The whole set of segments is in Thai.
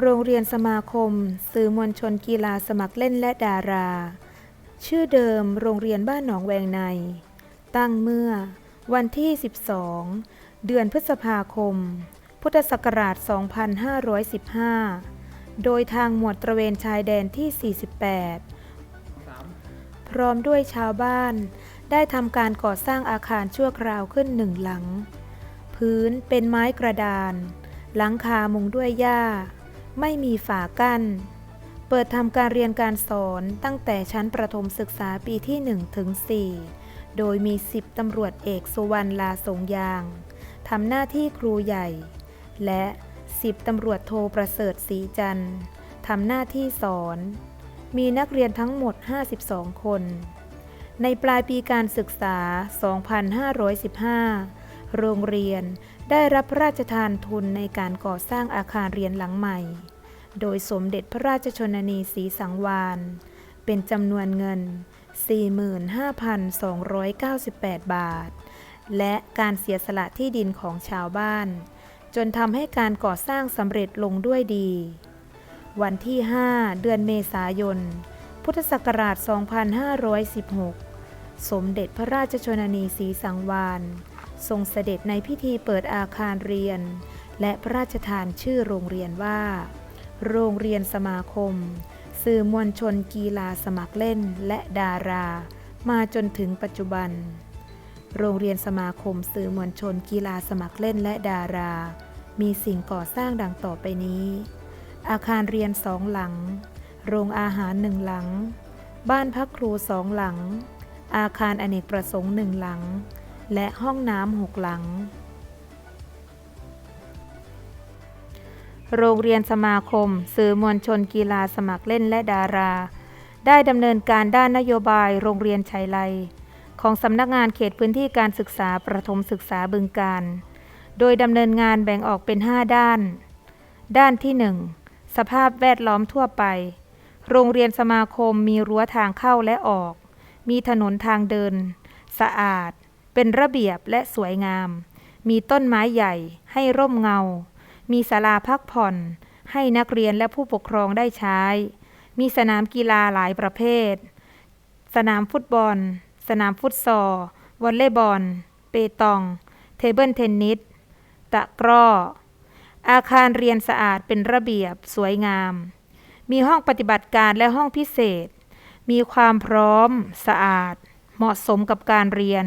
โรงเรียนสมาคม สื่อมวลชนกีฬาสมัครเล่นและดารา ชื่อเดิมโรงเรียนบ้านหนองแวงใน ตั้งเมื่อ วันที่ 12 เดือนพฤษภาคม พุทธศักราช 2515 โดยทางหมวดตระเวนชายแดนที่ 48 พร้อมด้วยชาวบ้าน ได้ทำการก่อสร้างอาคารชั่วคราวขึ้นหนึ่งหลัง พื้นเป็นไม้กระดาน หลังคามุงด้วยหญ้า ไม่มีฝากั้น เปิดทำการเรียนการสอนตั้งแต่ชั้นประถมศึกษาปีที่1ถึง4โดยมี 10ตำรวจเอกสุวรรณลาสงยางทำหน้าที่ครูใหญ่ และ 10ตำรวจโทประเสริฐศรีจันทร์ทำหน้าที่สอน มีนักเรียนทั้งหมด 52 คน ในปลายปีการศึกษา 2515 โรงเรียน ได้รับพระราชทานทุนในการก่อสร้างอาคารเรียนหลังใหม่ โดยสมเด็จพระราชชนนีศรีสังวาลเป็นจำนวนเงิน 45,298 บาท และการเสียสละที่ดินของชาวบ้าน จนทำให้การก่อสร้างสำเร็จลงด้วยดี วันที่ 5 เดือนเมษายน พุทธศักราช 2516 สมเด็จพระราชชนนีศรีสังวาล ทรงเสด็จในพิธีเปิดอาคารเรียน และพระราชทานชื่อโรงเรียนว่า โรงเรียนสมาคม สื่อมวลชนกีฬาสมัครเล่นและดารา มาจนถึงปัจจุบัน โรงเรียนสมาคมสื่อมวลชนกีฬาสมัครเล่นและดารา มีสิ่งก่อสร้างดังต่อไปนี้ อาคารเรียนสองหลัง โรงอาหารหนึ่งหลัง บ้านพักครูสองหลัง อาคารอเนกประสงค์หนึ่งหลัง และห้องน้ำหกหลัง โรงเรียนสมาคม สื่อมวลชนกีฬาสมัครเล่นและดารา ได้ดำเนินการด้านนโยบายโรงเรียนชัยไลของสำนักงานเขตพื้นที่การศึกษาประถมศึกษาบึงการ โดยดำเนินงานแบ่งออกเป็น 5 ด้าน ด้านที่ 1 สภาพแวดล้อมทั่วไป โรงเรียนสมาคมมีรั้วทางเข้าและออก มีถนนทางเดิน สะอาด เป็นระเบียบและสวยงาม มีต้นไม้ใหญ่ ให้ร่มเงา มีศาลาพักผ่อน ให้นักเรียนและผู้ปกครองได้ใช้ มีสนามกีฬาหลายประเภท สนามฟุตบอล สนามฟุตซอล วอลเลย์บอล เปตอง เทเบิลเทนนิส ตะกร้อ อาคารเรียนสะอาดเป็นระเบียบสวยงาม มีห้องปฏิบัติการและห้องพิเศษ มีความพร้อม สะอาด เหมาะสมกับการเรียน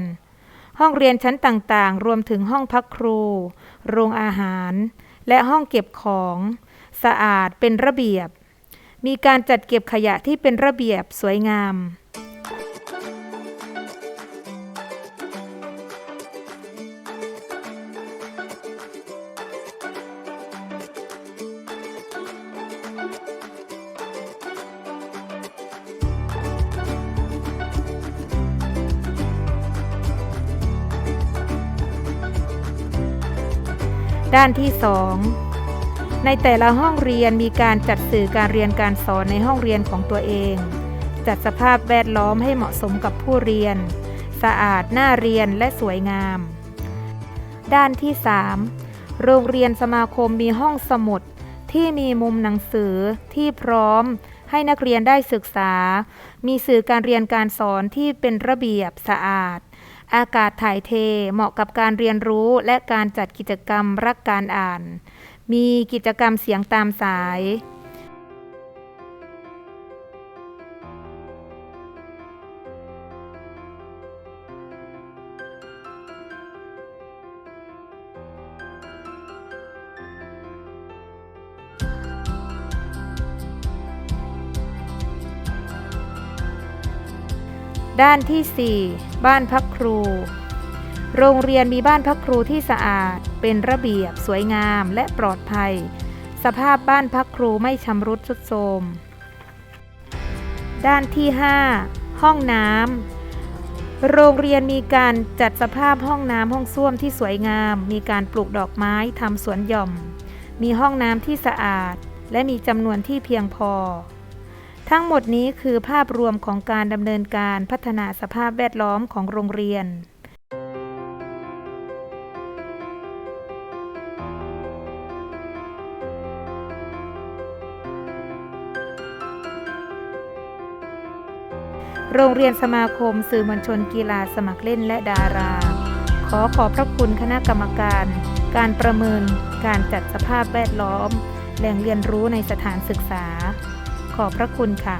ห้องเรียนชั้นต่างๆ รวมถึงห้องพักครู โรงอาหาร และห้องเก็บของ สะอาดเป็นระเบียบ มีการจัดเก็บขยะที่เป็นระเบียบสวยงาม ด้านที่ 2 ในแต่ละห้องเรียนมีการจัดสื่อการเรียนการสอนในห้องเรียนของตัวเอง จัดสภาพแวดล้อมให้เหมาะสมกับผู้เรียน สะอาดน่าเรียนและสวยงาม ด้านที่ 3 โรงเรียนสมาคมมีห้องสมุดที่มีมุมหนังสือที่พร้อมให้นักเรียนได้ศึกษา มีสื่อการเรียนการสอนที่เป็นระเบียบสะอาด อากาศถ่ายเทเหมาะกับการเรียนรู้และการจัดกิจกรรมรักการอ่าน มีกิจกรรมเสียงตามสาย ด้านที่ 4 บ้านพักครู โรงเรียนมีบ้านพักครูที่สะอาด เป็นระเบียบ สวยงามและปลอดภัย สภาพบ้านพักครูไม่ชำรุดทรุดโทรม ด้านที่ 5 ห้องน้ำโรงเรียนมีการจัดสภาพห้องน้ำห้องส้วมที่สวยงาม มีการปลูกดอกไม้ทำสวนหย่อม มีห้องน้ำที่สะอาด และมีจำนวนที่เพียงพอ ทั้งหมดนี้คือภาพรวมของการดำเนินการพัฒนาสภาพแวดล้อมของโรงเรียนโรงเรียนสมาคมสื่อมวลชนกีฬาสมัครเล่นและดารา ขอขอบพระคุณคณะกรรมการ การประเมิน การจัดสภาพแวดล้อม แหล่งเรียนรู้ในสถานศึกษา ขอบพระคุณค่ะ